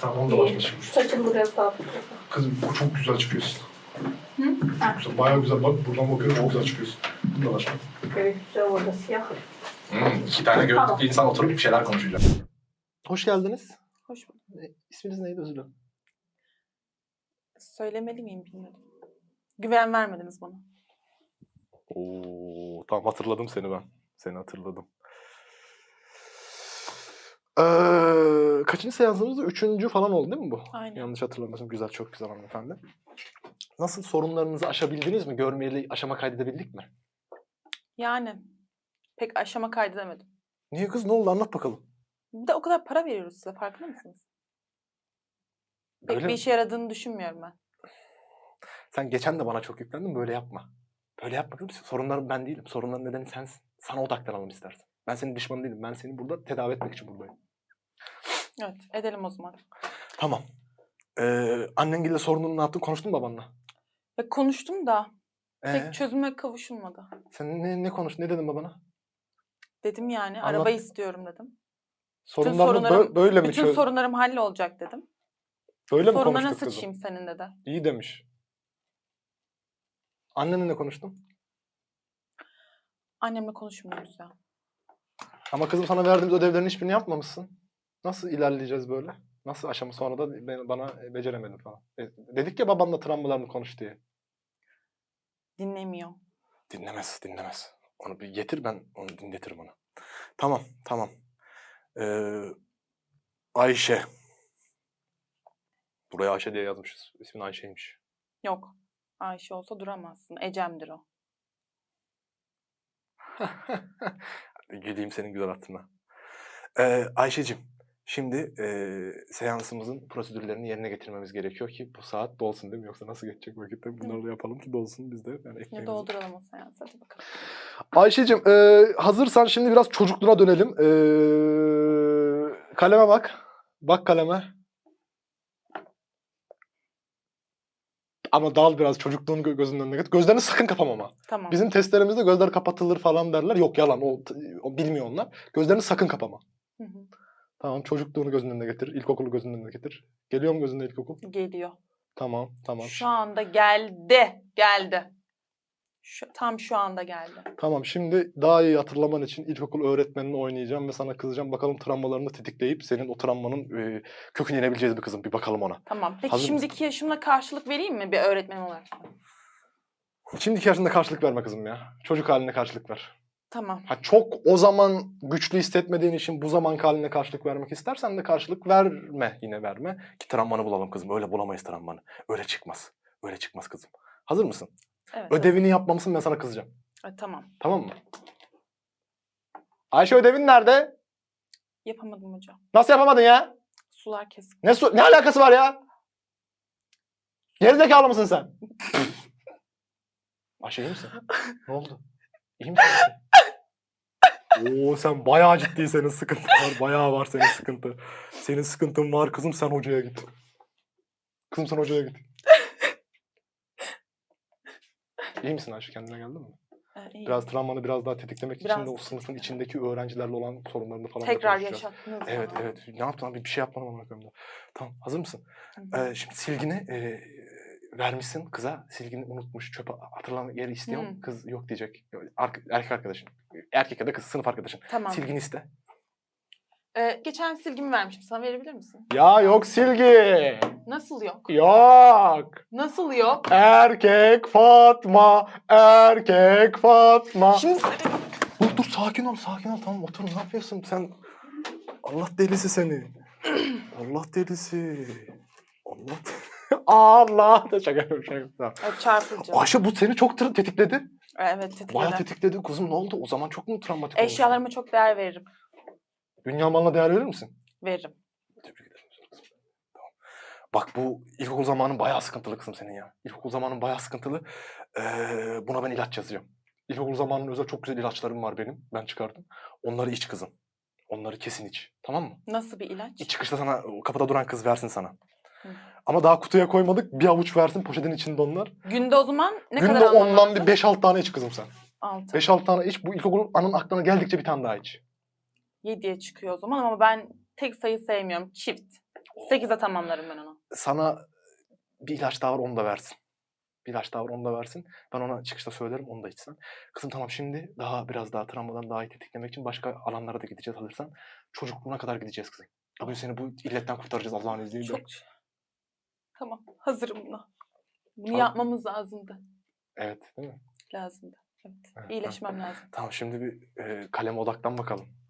Tamam onu da başka çıkmış. Saçım buraya sağ. Kızım bu çok güzel çıkıyorsun. Hı? Ha. Güzel, Bayağı güzel bak buradan bakıyorum çok güzel çıkıyorsun. Bunu da başka. Evet güzel orada siyah. Hmm, iki tane Tamam. gözlüklü insan oturup bir şeyler konuşacak. Hoş geldiniz. Hoş bulduk. E, İsminiz neydi özür dilerim. Söylemeli miyim bilmiyorum. Güven vermediniz bana. Oo, tamam hatırladım seni ben. Seni hatırladım. Ee, kaçıncı seansımızda? Üçüncü falan oldu değil mi bu? Aynen. Yanlış hatırlamıyorsam. Güzel, çok güzel hanımefendi. Nasıl sorunlarınızı aşabildiniz mi? Görmeyeli aşama kaydedebildik mi? Yani pek aşama kaydedemedim. Niye kız? Ne oldu? Anlat bakalım. Bir de o kadar para veriyoruz size farkında mısınız? Pek Öyle bir mi? işe yaradığını düşünmüyorum ben. Sen geçen de bana çok yüklendin. Böyle yapma. Böyle yapma kızım. Sorunlarım ben değilim. Sorunların nedeni sensin. Sana odaklanalım istersen. Ben senin düşmanın değilim. Ben seni burada tedavi etmek için buradayım. Evet edelim o zaman. Tamam. Ee, annengiyle sorununu ne yaptın? Konuştun mu babanla? Ve konuştum da Ee, pek çözüme kavuşulmadı. sen ne, ne konuştun? Ne dedin babana? Dedim yani Anlat. araba istiyorum dedim. Sorunlarını bö- sorunlarım- böyle mi Bütün çöz? sorunlarım hallolacak dedim. Böyle mi Sorunlarına konuştuk kızım? sıçayım senin de de. İyi demiş. Annenle ne konuştun? Annemle konuşmuyoruz ya. Ama kızım sana verdiğimiz ödevlerin hiçbirini yapmamışsın. Nasıl ilerleyeceğiz böyle? Nasıl aşama sonra da ben- bana e, beceremedin falan. E, dedik ya babanla travmalarını konuş diye. Dinlemiyor. Dinlemez, dinlemez. Onu bir getir ben onu dinletirim ona. Tamam, tamam. Ee, Ayşe. Buraya Ayşe diye yazmışız. İsmin Ayşe'ymiş. Yok. Ayşe olsa duramazsın. Ecem'dir o. Güleyim senin güzel hatırına. Ee, Ayşe'cim, şimdi e, seansımızın prosedürlerini yerine getirmemiz gerekiyor ki bu saat dolsun değil mi? Yoksa nasıl geçecek vakitte? Bunları da yapalım ki dolsun biz de. Yani Ya ekmeğimizi- dolduralım o seansı hadi bakalım. Ayşe'cim, e, hazırsan şimdi biraz çocukluğuna dönelim. E, kaleme bak. Bak kaleme. Ama dal biraz çocukluğunu gö- gözünün önüne get. Gözlerini sakın kapama ama. Tamam. Bizim testlerimizde gözler kapatılır falan derler. Yok yalan o, o bilmiyor onlar. Gözlerini sakın kapama. Hı hı. Tamam çocukluğunu gözünün önüne getir. İlkokulu gözünün önüne getir. Geliyor mu gözünde ilkokul? Geliyor. Tamam tamam. Şu anda geldi. Geldi. Şu, tam şu anda geldi. Tamam şimdi daha iyi hatırlaman için ilkokul öğretmenini oynayacağım ve sana kızacağım. Bakalım travmalarını tetikleyip senin o travmanın e, kökünü inebileceğiz mi kızım? Bir bakalım ona. Tamam. Peki Hazır mısın? şimdiki yaşımla karşılık vereyim mi bir öğretmen olarak? Şimdiki yaşında karşılık verme kızım ya. Çocuk haline karşılık ver. Tamam. Ha çok o zaman güçlü hissetmediğin için bu zaman haline karşılık vermek istersen de karşılık verme yine verme. Ki travmanı bulalım kızım. Öyle bulamayız travmanı. Öyle çıkmaz. Öyle çıkmaz kızım. Hazır mısın? Evet. Ödevini yapmamışsın ben sana kızacağım. evet, tamam. Tamam mı? Ayşe ödevin nerede? Yapamadım hocam. Nasıl yapamadın ya? Sular kesik. Ne su- ne alakası var ya? Gerizekalı mısın sen? Ayşe iyi misin? ne oldu? İyi misin? Oo sen bayağı ciddi senin sıkıntın var. Bayağı var senin sıkıntı. Senin sıkıntın var kızım sen hocaya git. Kızım sen hocaya git. İyi misin Ayşe? Kendine geldin mi? Ee, iyi. Biraz travmanı biraz daha tetiklemek için Biraz de o sınıfın içindeki öğrencilerle olan sorunlarını falan Tekrar yaşattınız Evet bana. evet. Ne yaptın abi? Bir şey yapmadım ama koyayım da. Tamam hazır mısın? Ee, şimdi silgini e, vermişsin kıza. Silgini unutmuş. Çöpe atırlan yeri istiyor. Hmm. Kız yok diyecek. Erkek arkadaşın. Erkek ya da kız sınıf arkadaşın. Tamam. Silgini iste. Ee, geçen silgimi vermiştim. Sana verebilir misin? Ya yok silgi. Nasıl yok? Yok. Nasıl yok? Erkek Fatma. Erkek Fatma. Şimdi Dur dur sakin ol sakin ol tamam otur ne yapıyorsun sen Allah delisi seni Allah delisi Allah Allah da şaka yapıyorum şaka yapıyorum. Tamam. Evet, çarpıcı. Ayşe bu seni çok tır- tetikledi. Evet tetikledi. Bayağı tetikledi kuzum ne oldu o zaman çok mu travmatik olmuş? Eşyalarıma çok değer veririm. Dünya malına değer verir misin? Veririm. Tebrik ederim. kızım. Tamam. Bak bu ilkokul zamanın bayağı sıkıntılı kızım senin ya. İlkokul zamanın bayağı sıkıntılı. Ee, buna ben ilaç yazacağım. İlkokul zamanının özel çok güzel ilaçlarım var benim. Ben çıkardım. Onları iç kızım. Onları kesin iç. Tamam mı? Nasıl bir ilaç? İç çıkışta sana kapıda duran kız versin sana. Hı. Ama daha kutuya koymadık. Bir avuç versin poşetin içinde onlar. Günde o zaman ne Günde kadar almam ondan bir 5-6 tane iç kızım sen. Altı. 5-6 tane iç. Bu ilkokul anın aklına geldikçe bir tane daha iç. Yediye çıkıyor o zaman ama ben tek sayı sevmiyorum. Çift. 8'e tamamlarım ben onu. Sana bir ilaç daha var onu da versin. Bir ilaç daha var onu da versin. Ben ona çıkışta söylerim onu da içsen. Kızım tamam şimdi daha biraz daha travmadan daha iyi tetiklemek için başka alanlara da gideceğiz alırsan. Çocukluğuna kadar gideceğiz kızım. Bugün seni bu illetten kurtaracağız Allah'ın izniyle. Çok Tamam, hazırım buna. Bunu Tamam. yapmamız lazımdı. Evet değil mi? Lazımdı. Evet. Evet, İyileşmem lazım. Tamam şimdi bir e, kaleme odaklan bakalım.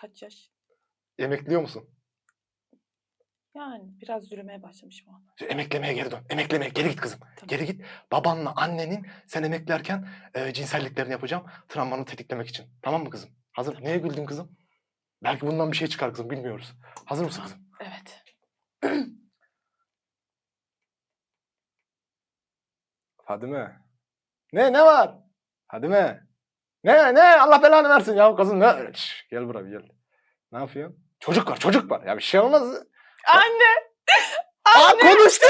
Kaç yaş? Emekliyor musun? Yani biraz yürümeye başlamışım ama. Emeklemeye geri dön. Emeklemeye geri git kızım. Tamam. Geri git. Babanla annenin sen emeklerken e, cinselliklerini yapacağım. Travmanı tetiklemek için. Tamam mı kızım? Hazır. Niye güldün kızım? Belki bundan bir şey çıkar kızım bilmiyoruz. Hazır mısın kızım? Evet. Fadime. Ne ne var? Fadime. Ne ne Allah belanı versin ya kızım ne? Şş, gel buraya gel. Ne yapıyorsun? Çocuk var çocuk var. Ya bir şey olmaz. Anne! Aa konuştu.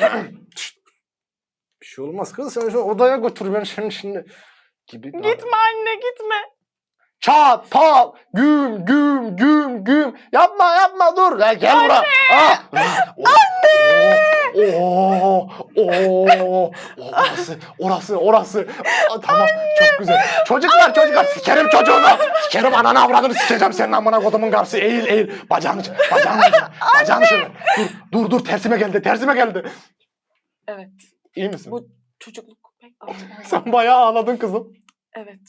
Şşt. bir şey olmaz kız sen şu odaya götür beni senin şimdi. Gibi. Gitme anne gitme. Çat pat güm güm güm güm. Yapma yapma dur. Ya gel buraya. Ah. Anne. Oo, oo, orası, orası, orası. Aa, tamam, çok güzel. Çocuklar, çocuklar, sikerim çocuğunu. Sikerim ananı avradını sikeceğim senin amına kodumun karısı. Eğil, eğil. Bacağını, ç- bacağını, ç- bacağını şöyle. Dur, dur, dur, tersime geldi, tersime geldi. Evet. İyi misin? Bu çocukluk pek anlamam. Sen bayağı ağladın kızım. Evet.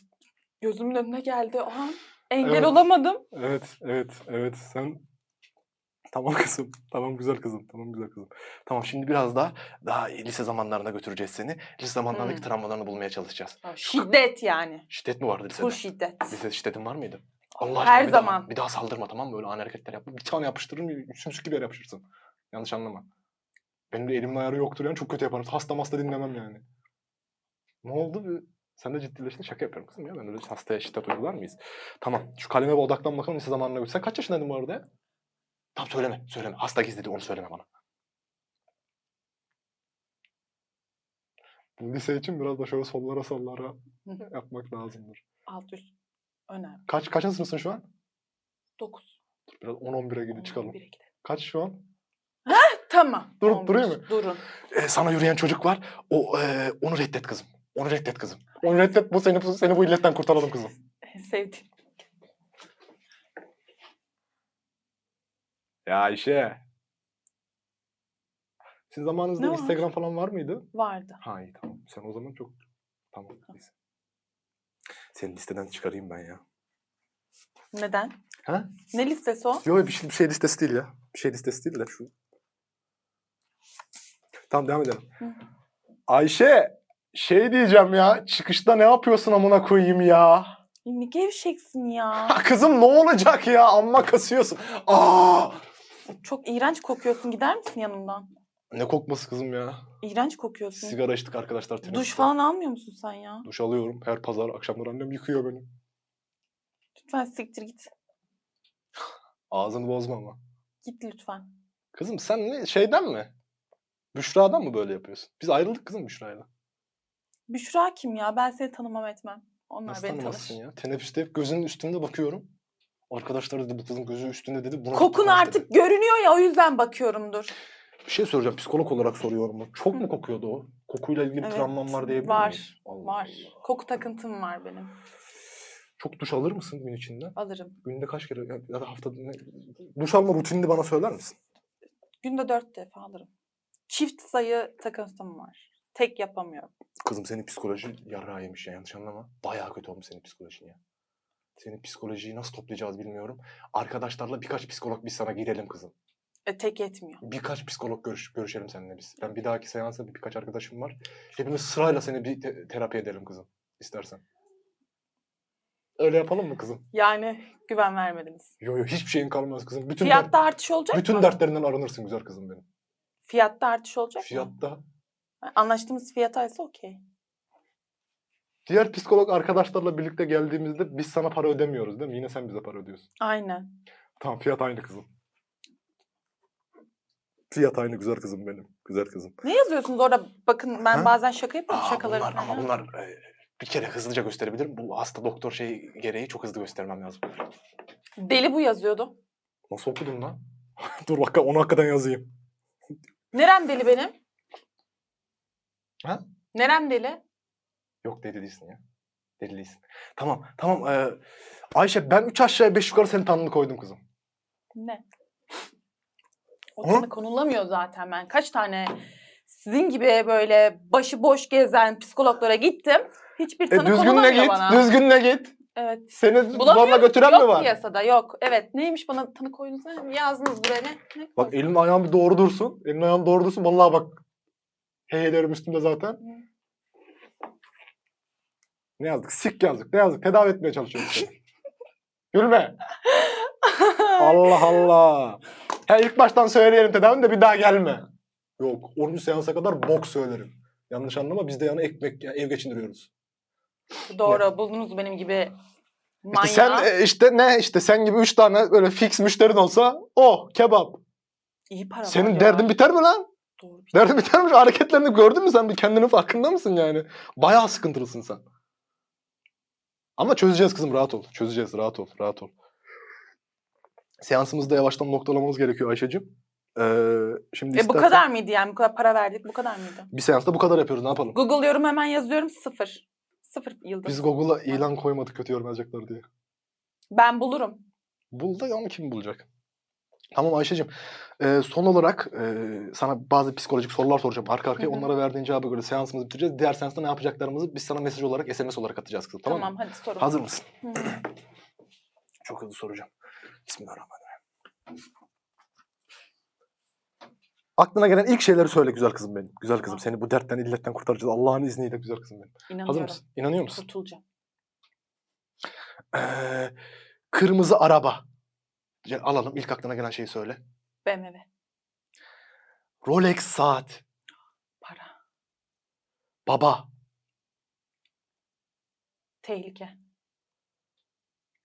Gözümün önüne geldi o an. Engel Evet. olamadım. Evet, evet, evet. Sen Tamam kızım. Tamam güzel kızım. Tamam güzel kızım. Tamam şimdi biraz daha daha lise zamanlarına götüreceğiz seni. Lise zamanlarındaki Hmm. travmalarını bulmaya çalışacağız. Şiddet yani. Şiddet mi vardı lisede? Full şiddet. Lise şiddetin var mıydı? Allah Her aşkına bir daha- zaman. bir daha saldırma tamam mı? Öyle ani hareketler yapma. Bir tane yapıştırırım, sümsük gibi yer yapışırsın. Yanlış anlama. Benim de elimin ayarı yoktur yani çok kötü yaparım. Hasta hasta dinlemem yani. Ne oldu? Sen de ciddileştin. Şaka yapıyorum kızım ya. Ben öyle hastaya şiddet uygular mıyız? Tamam. Şu kaleme bir odaklan bakalım lise zamanına göre. Sen kaç yaşındaydın bu arada? Tamam söyleme. Söyleme. Hasta gizledi onu söyleme bana. Bu lise için biraz da şöyle sollara hı. yapmak lazımdır. Alt üst. Önemli. Kaç, kaçıncı sınıfsın şu an? 9. Dur biraz 10-11'e gidelim çıkalım. Kaç şu an? Tamam. Dur- 11. durayım mı? Durun. Ee, sana yürüyen çocuk var. O e, onu reddet kızım. Onu reddet kızım. Onu reddet. Bu seni seni bu illetten kurtaralım kızım. En sevdiğim. Ya Ayşe. Sizin zamanınızda Ne var? Instagram falan var mıydı? Vardı. Ha iyi tamam. Sen o zaman çok tamam. Neyse. Seni listeden çıkarayım ben ya. Neden? Ha? Ne listesi o? Yok bir şey, bir şey listesi değil ya. Bir şey listesi değil de şu. Tamam devam edelim. Hı. Ayşe şey diyeceğim ya. Çıkışta ne yapıyorsun amına koyayım ya? Ne gevşeksin ya. Kızım ne olacak ya? Amma kasıyorsun. Aa! Çok iğrenç kokuyorsun. Gider misin yanımdan? Ne kokması kızım ya? İğrenç kokuyorsun. Sigara içtik arkadaşlar. Duş teneffüste. falan almıyor musun sen ya? Duş alıyorum. Her pazar akşamları annem yıkıyor beni. Lütfen siktir git. Ağzını bozma ama. Git lütfen. Kızım sen ne şeyden mi? Büşra'dan mı böyle yapıyorsun? Biz ayrıldık kızım Büşra'yla. Büşra kim ya? Ben seni tanımam etmem. Onlar Nasıl beni tanımazsın tanır. ya? Teneffüste hep gözünün üstünde bakıyorum. Arkadaşlar dedi bu kızın gözü üstünde dedi. Buna Kokun artık dedi. görünüyor ya o yüzden bakıyorumdur. Bir şey soracağım. Psikolog olarak soruyorum. bu. Çok mu kokuyordu o? Kokuyla ilgili bir Evet, travmam var diyebilir var? Allah Var. Allah. Koku takıntım var benim. Çok duş alır mısın gün içinde? Alırım. Günde kaç kere ya- ya da haftada ne? Duş alma rutinini bana söyler misin? Günde dört defa alırım. Çift sayı takıntım var. Tek yapamıyorum. Kızım senin psikoloji yarrağı yemiş ya yanlış anlama. Bayağı kötü olmuş senin psikolojin ya. Senin psikolojiyi nasıl toplayacağız bilmiyorum. Arkadaşlarla birkaç psikolog biz sana girelim kızım. E, tek yetmiyor. Birkaç psikolog görüş, görüşelim seninle biz. Ben bir dahaki seansa bir- birkaç arkadaşım var. Hepimiz sırayla seni bir te- terapi edelim kızım. istersen. Öyle yapalım mı kızım? Yani güven vermediniz. Yo yo hiçbir şeyin kalmaz kızım. Bütün, Fiyatta artış olacak bütün mı? dertlerinden arınırsın güzel kızım benim. Fiyatta artış olacak mı? Fiyatta. Anlaştığımız fiyataysa okey. Diğer psikolog arkadaşlarla birlikte geldiğimizde biz sana para ödemiyoruz değil mi? Yine sen bize para ödüyorsun. Aynen. Tamam fiyat aynı kızım. Fiyat aynı güzel kızım benim. Güzel kızım. Ne yazıyorsunuz orada? Bakın ben Ha? bazen şaka yapıyorum. Aa, şakaları bunlar, falan. ama bunlar e, bir kere hızlıca gösterebilirim. Bu hasta doktor şey gereği çok hızlı göstermem lazım. Deli bu yazıyordu. Nasıl okudun lan? Dur bak onu hakikaten yazayım. Nerem deli benim? Ha? Nerem deli? Yok deli değilsin ya. Deli değilsin. Tamam tamam. ee, Ayşe ben 3 aşağı 5 yukarı senin tanrını koydum kızım. Ne? O Hı? tanı konulamıyor zaten ben. Kaç tane sizin gibi böyle başı boş gezen psikologlara gittim. Hiçbir E tanı düzgünle konulamıyor git. bana. Düzgünle git. Evet. Seni zorla götüren yok mi var? piyasada yok. Evet. Neymiş bana tanı koydunuz? Ha, Yazdınız buraya ne? ne Bak elin ayağın bir doğru dursun. Elin ayağın doğru dursun. Vallahi bak. Heyelerim üstümde zaten. Ne yazdık? Sik yazdık. Ne yazdık? Tedavi etmeye çalışıyoruz seni. Gülme. Allah Allah. He ilk baştan söyleyelim tedavini de bir daha gelme. Yok. 10. seansa kadar bok söylerim. Yanlış anlama biz de yani ekmek ya, ev geçindiriyoruz. Doğru. Buldunuz benim gibi İşte manyağı. sen e, işte ne işte sen gibi 3 tane böyle fix müşterin olsa o kebap. İyi para var Senin ya. derdin biter mi lan? Doğru. biter mi? Şu Hareketlerini gördün mü sen? Bir kendinin farkında mısın yani? Bayağı sıkıntılısın sen. Ama çözeceğiz kızım rahat ol. Çözeceğiz rahat ol rahat ol. Seansımızda yavaştan noktalamamız gerekiyor Ayşe'cim. Ee, şimdi E bu istersen- kadar mıydı yani? Bu kadar para verdik. Bu kadar mıydı? Bir seansta bu kadar yapıyoruz ne yapalım? Google yorum hemen yazıyorum. Sıfır. Sıfır yıldız. Biz Google'a ilan koymadık kötü yorum yazacaklar diye. Ben bulurum. Bul da onu kim bulacak? Tamam Ayşe'cim. Ee, son olarak e, sana bazı psikolojik sorular soracağım. Arka arkaya Hı hı. onlara verdiğin cevaba göre seansımızı bitireceğiz. Diğer seansta ne yapacaklarımızı biz sana mesaj olarak, SMS olarak atacağız kızım. Tamam, Tamam, mı? hadi sorun. Hazır mısın? Hı. Çok hızlı soracağım. Bismillahirrahmanirrahim. Aklına gelen ilk şeyleri söyle güzel kızım benim. Güzel kızım seni bu dertten illetten kurtaracağız. Allah'ın izniyle güzel kızım benim. İnanıyorum. Hazır mısın? İnanıyor musun? Kurtulacağım. Ee, kırmızı araba. Alalım ilk aklına gelen şeyi söyle. BMW. Rolex saat. Para. Baba. Tehlike.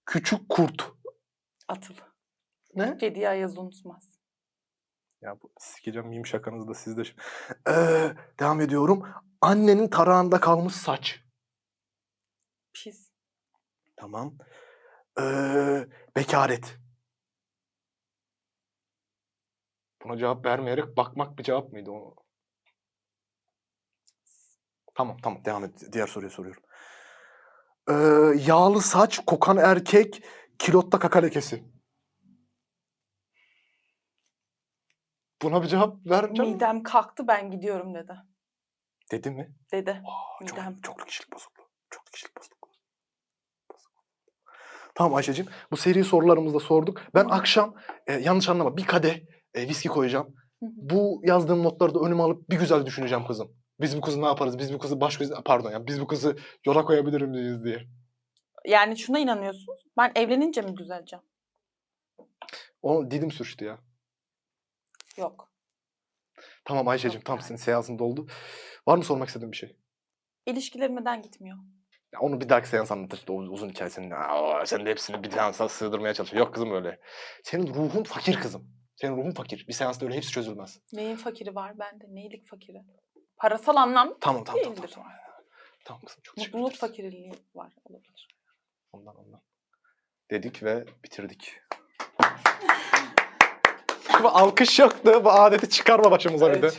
Küçük kurt. Atıl. Ne? Kedi ayazı unutmaz. Ya bu sikeceğim miyim şakanızı da sizde. şimdi. Ee, devam ediyorum. Annenin tarağında kalmış saç. Pis. Tamam. Ee, bekaret. Buna cevap vermeyerek bakmak bir cevap mıydı o? Tamam tamam devam et. Diğer soruyu soruyorum. Ee, yağlı saç, kokan erkek, kilotta kaka lekesi. Buna bir cevap vereceğim. Midem kalktı ben gidiyorum dedi. Dedi mi? Dedi. Çok, Midem. çoklu kişilik bozukluğu. Çoklu kişilik bozukluğu. Bozukluğu. Tamam Ayşe'cim. Bu seri sorularımızı da sorduk. Ben akşam e, yanlış anlama bir kadeh e, viski koyacağım. Bu yazdığım notları da önüme alıp bir güzel düşüneceğim kızım. Biz bu kızı ne yaparız? Biz bu kızı baş göz... Pardon ya biz bu kızı yola koyabilir miyiz diye. Yani şuna inanıyorsunuz. Ben evlenince mi düzeleceğim? O dilim sürçtü ya. Yok. Tamam Ayşe'cim tam senin seansın doldu. Var mı sormak istediğin bir şey? İlişkilerim neden gitmiyor? Ya onu bir dahaki seans anlatır. O uzun hikayesini. Aa, sen de hepsini bir seansa sığdırmaya çalışıyor. Yok kızım öyle. Senin ruhun fakir kızım. Senin ruhun fakir. Bir seansta öyle hepsi çözülmez. Neyin fakiri var bende? Neylik fakiri? Parasal anlamda Tamam tamam tamam. Değildir. Tamam, tamam. tamam kızım çok teşekkür mutluluk ederiz. fakirliği var olabilir. Ondan ondan. Dedik ve bitirdik. bu alkış yoktu. Bu adeti çıkarma başımıza bir de.